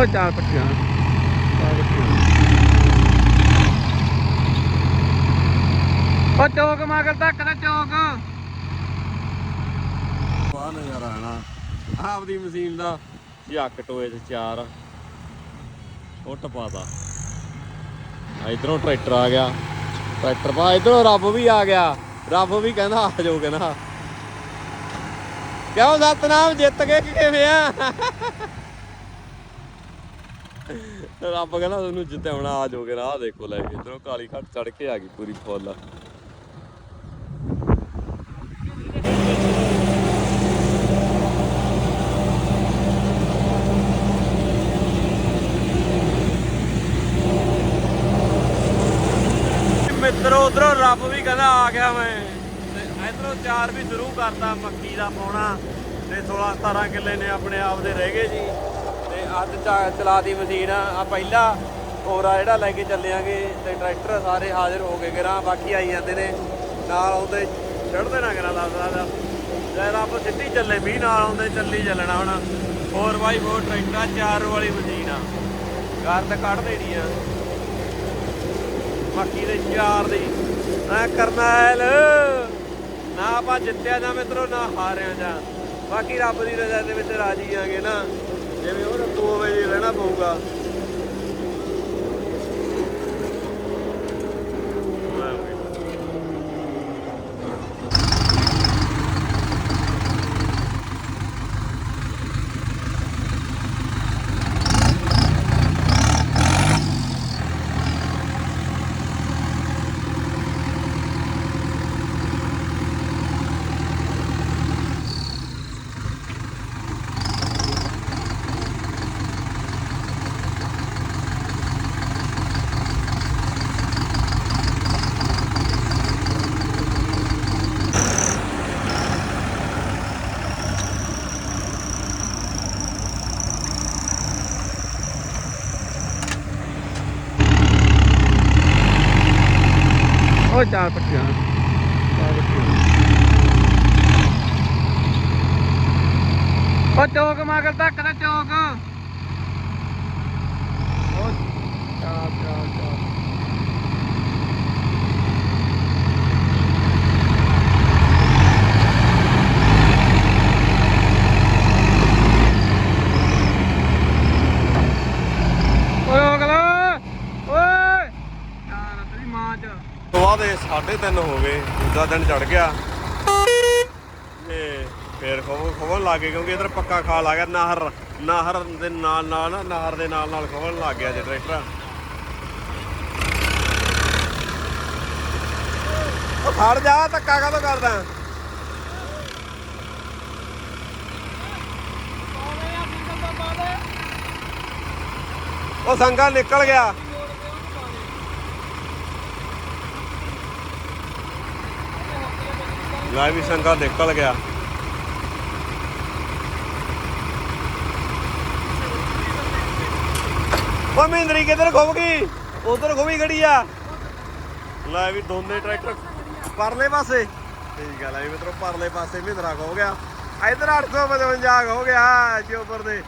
ਉਹ ਚਾਰ ਪੱਟੀਆਂ। ਚਾਰ ਪੱਟੀਆਂ। ਉਹ ਚੌਕ ਮਗਰ ਤੱਕ ਦਾ ਚੌਕ। ਵਾਹ ਨਜ਼ਾਰਾ ਆਣਾ ਆਪਦੀ ਮਸ਼ੀਨ ਦਾ ਝੱਕ ਟੋਏ ਚ ਚਾਰ। ਫੁੱਟ ਪਾਤਾ ਇਧਰੋਂ ਟਰੈਕਟਰ ਆ ਗਿਆ। ਟਰੈਕਟਰ ਪਾ, ਇਧਰੋਂ ਰੱਬ ਵੀ ਆ ਗਿਆ। ਰੱਬ ਵੀ ਕਹਿੰਦਾ, ਆ ਜਾਓ ਕਹਿੰਦਾ। ਕਿਉਂ ਸਤਨਾਮ ਜਿੱਤ ਗਏ ਕਿਵੇਂ ਆ? ਰੱਬ ਕਹਿੰਦਾ ਤੁਹਾਨੂੰ ਜਿੱਤਿਆਉਣਾ ਆ ਜਾਓਗੇ ਨਾ ਦੇਖੋ ਲੈ ਕੇ। ਇਧਰੋਂ ਕਾਲੀ ਘੱਟ ਚੜ ਕੇ ਆ ਗਈ ਪੂਰੀ ਫੁੱਲ। ਮਿੱਤਰੋ, ਉਧਰੋਂ ਰੱਬ ਵੀ ਕਹਿੰਦਾ ਆ ਗਿਆ ਮੈਂ। ਤੇ ਇਧਰੋਂ ਚਾਰ ਵੀ ਸ਼ੁਰੂ ਕਰਤਾ, ਮੱਕੀ ਦਾ ਪਾਉਣਾ ਤੇ 16 17 ਕਿੱਲੇ ਨੇ ਆਪਣੇ ਆਪ ਦੇ ਰਹਿ ਗਏ ਜੀ। ਅੱਜ ਚਾ- ਚਲਾਤੀ ਮਸ਼ੀਨ ਆ। ਪਹਿਲਾ ਕੋਰਾ ਜਿਹੜਾ ਲੈ ਕੇ ਚੱਲਿਆਂਗੇ ਤੇ ਟਰੈਕਟਰ ਸਾਰੇ ਹਾਜ਼ਰ ਹੋ ਗਏ ਗਰਾਂ ਬਾਕੀ ਆਈ ਜਾਂਦੇ ਨੇ। ਨਾਲ ਆਉਂਦੇ ਛੱਡ ਦੇਣਾ ਗਰਾਂ ਲੱਗਦਾ ਦਾ। ਜੇ ਰੱਬ ਸਿੱਧੀ ਚੱਲੇ ਵੀ ਨਾਲ ਆਉਂਦੇ ਚੱਲੀ ਚੱਲਣਾ ਹੁਣ। 4x4 ਟਰੈਕਟਰ ਚਾਰ ਵਾਲੀ ਮਸ਼ੀਨ ਆ। ਘਰ ਤੇ ਕੱਢ ਦੇਣੀ ਆ। ਬਾਕੀ ਦੇ ਚਾਰ ਦੀ ਨਾ ਕਰਨੈਲ। ਨਾ ਆਪਾਂ ਜਿੱਤਿਆ ਜਾਂ ਮਿੱਤਰੋ, ਨਾ ਹਾਰਿਆ ਜਾਂ। ਬਾਕੀ ਰੱਬ ਦੀ ਰਜ਼ਾ ਦੇ ਵਿੱਚ ਰਾਜੀ ਆਂਗੇ ਨਾ। ਜਿਵੇਂ ਉਹ ਰੱਬੂ ਹੋਵੇ ਜੀ ਰਹਿਣਾ ਪਊਗਾ। ਉਹ ਚਾਰ ਪੱਟੀਆਂ। ਚਾਰ ਪੱਟੀਆਂ। ਉਹ ਚੌਕ ਮਗਰ ਤੱਕ ਦਾ ਚੌਕ। ਉਹ ਚਾਰ ਚਾਰ ਚਾਰ ਓਏ ਅਗਲਾ ਓਏ ਯਾਰ ਤੇਰੀ ਮਾਂ ਚ ਤੋਂ ਬਾਅਦ 3:30 ਹੋ ਗਏ, ਦੂਜਾ ਦਿਨ ਚੜ ਗਿਆ। ਤੇ ਫੇਰ ਖੋਵ ਖੋਵਣ ਲੱਗ ਗਏ ਕਿਉਂਕਿ ਇਧਰ ਪੱਕਾ ਖਾਲ ਆ ਗਿਆ, ਨਹਿਰ ਨਹਿਰ ਦੇ ਨਾਲ ਨਾਲ, ਨਹਿਰ ਦੇ ਨਾਲ ਨਾਲ ਖੋਵਣ ਲੱਗ ਗਿਆ ਜੇ ਟਰੈਕਟਰ। ਉਹ ਖੜ ਜਾ, ਧੱਕਾ ਕਾਹਤੋਂ ਕਰਦਾ? ਉਹ ਸੰਗਾ ਨਿਕਲ ਗਿਆ। ਲੈ ਵੀ ਸੰਗਾ ਨਿਕਲ ਗਿਆ। ਮਹਿੰਦਰੀ ਕਿੱਧਰ ਖੁੱਭ ਗਈ? ਉਧਰ ਖੁੱਭੀ ਖੜੀ ਆ। ਲੈ ਵੀ ਦੋਨੇ ਟਰੈਕਟਰ ਪਰਲੇ ਪਾਸੇ। ਠੀਕ ਆ, ਲੈ ਵੀ ਮਿੱਤਰੋ, ਪਰਲੇ ਪਾਸੇ ਮਹਿੰਦਰਾ ਖੋ ਗਿਆ। ਇਧਰ 855 ਹੋ ਗਿਆ ਚੋਪਰ ਦੇ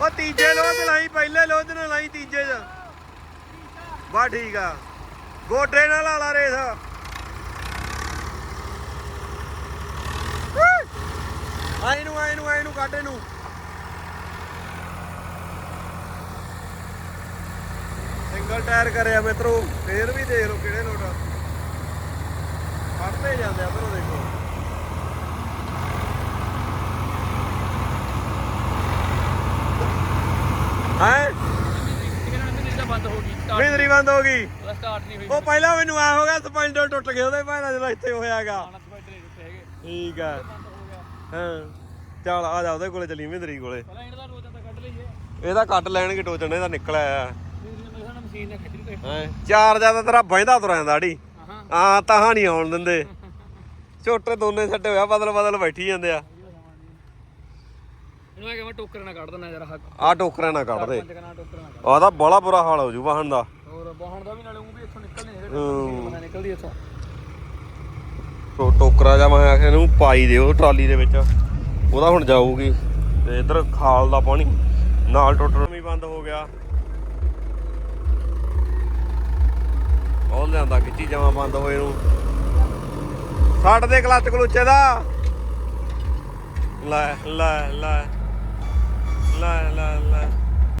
ਉਹ ਤੀਜੇ ਲੋਹ ਲਾਈ, ਪਹਿਲੇ ਲੋਹ ਚ ਲਾਈ ਤੀਜੇ ਚ। ਬਾ ਠੀਕ ਆ। ਗੋਡੇ ਨਾਲ ਲਾ ਰੇਸ। ਆਈ ਨੂੰ ਆਈ ਨੂੰ ਆਈ ਨੂੰ ਕੱਢ ਇਹਨੂੰ ਸਿੰਗਲ ਟਾਇਰ ਕਰਿਆ ਮਿੱਤਰੋ ਫੇਰ ਵੀ ਦੇਖ ਲਓ ਕਿਹੜੇ ਲੋਟ ਕੱਢਦੇ ਜਾਂਦੇ ਆ ਉਧਰੋਂ ਦੇਖੋ। ਹੈ? ਬੰਦ ਹੋ ਗਈ ਮਿੰਦਰੀ ਬੰਦ ਹੋ ਗਈ। ਸਟਾਰਟ ਨਹੀਂ ਹੋਈ ਉਹ ਪਹਿਲਾਂ ਮੈਨੂੰ ਆ ਹੋ ਗਿਆ ਸਪਾਈਂਡਰ ਟੁੱਟ ਗਿਆ ਉਹਦੇ ਭਾਣਾ ਜਦੋਂ ਇੱਥੇ ਹੋਇਆਗਾ। ਠੀਕ ਆ। ਹੋ। ਹਾਂ ਚੱਲ ਆ ਜਾ ਉਹਦੇ ਕੋਲੇ ਚੱਲੀ ਮਿੰਦਰੀ ਕੋਲੇ। ਪਹਿਲਾਂ ਇਹਨਾਂ ਦਾ ਰੋਜ਼ਾਂ ਤਾਂ ਕੱਢ ਲਈਏ ਇਹਦਾ ਕੱਟ ਲੈਣਗੇ ਟੋਚਣ ਇਹਦਾ ਨਿਕਲ ਆਇਆ। ਮੇਰੇ ਨਾਲ ਮਸ਼ੀਨ ਨੇ ਖਿੱਚ ਲਈ ਤੇ। ਹੈ ਚਾਰ ਜ਼ਿਆਦਾ ਤੇਰਾ ਬਹਿੰਦਾ ਤੁਰਿਆ ਦਾੜੀ ਹਾਂ। ਆ ਤਾਂ ਨਹੀਂ ਆਉਣ ਦਿੰਦੇ। ਛੋਟੇ ਦੋਨੇ ਛੱਡੇ ਹੋਇਆ ਬਦਲ ਬਦਲ ਬੈਠੀ ਜਾਂਦੇ ਆ। ਇਹਨੂੰ ਕਿਹਾ ਟੋਕਰ ਨਾ ਕੱਢ ਦਿੰਦਾ ਯਾਰ ਹੱਕ। ਆ ਟੋਕਰਾਂ ਨਾ ਕੱਢ ਦੇ। ਆ ਤਾਂ ਬੜਾ ਬੁਰਾ ਹਾਲ ਹੋ ਜੂ ਵਾਹਣ ਦਾ। ਹੋਰ ਬਾਹਣ ਦਾ ਵੀ ਨਾਲੇ ਉਹ ਵੀ ਇੱਥੋਂ ਨਿਕਲਣੇ ਹੂੰ। ਬੰਦਾ ਨਿਕਲਦੀ ਇੱਥੋਂ। ਟੋਕਰਾ ਜਾਂ ਮੈਂ ਆਖਿਆ ਇਹਨੂੰ ਪਾਈ ਦਿਓ ਟਰਾਲੀ ਦੇ ਵਿੱਚ। ਉਹਦਾ ਹੁਣ ਜਾਊਗੀ। ਤੇ ਇਧਰ ਖਾਲ ਦਾ ਪਾਣੀ। ਨਾਲ ਟੁੱਟਣ ਵੀ ਬੰਦ ਹੋ ਗਿਆ। ਉਹ ਲਿਆਂਦਾ ਖਿੱਚੀ ਜਮਾ ਬੰਦ ਹੋਏ ਨੂੰ। ਛੱਡ ਦੇ ਕਲੱਚ ਕਲੂਚੇ ਦਾ। ਲੈ ਲੈ ਲੈ। ਲੈ ਲੈ ਲੈ।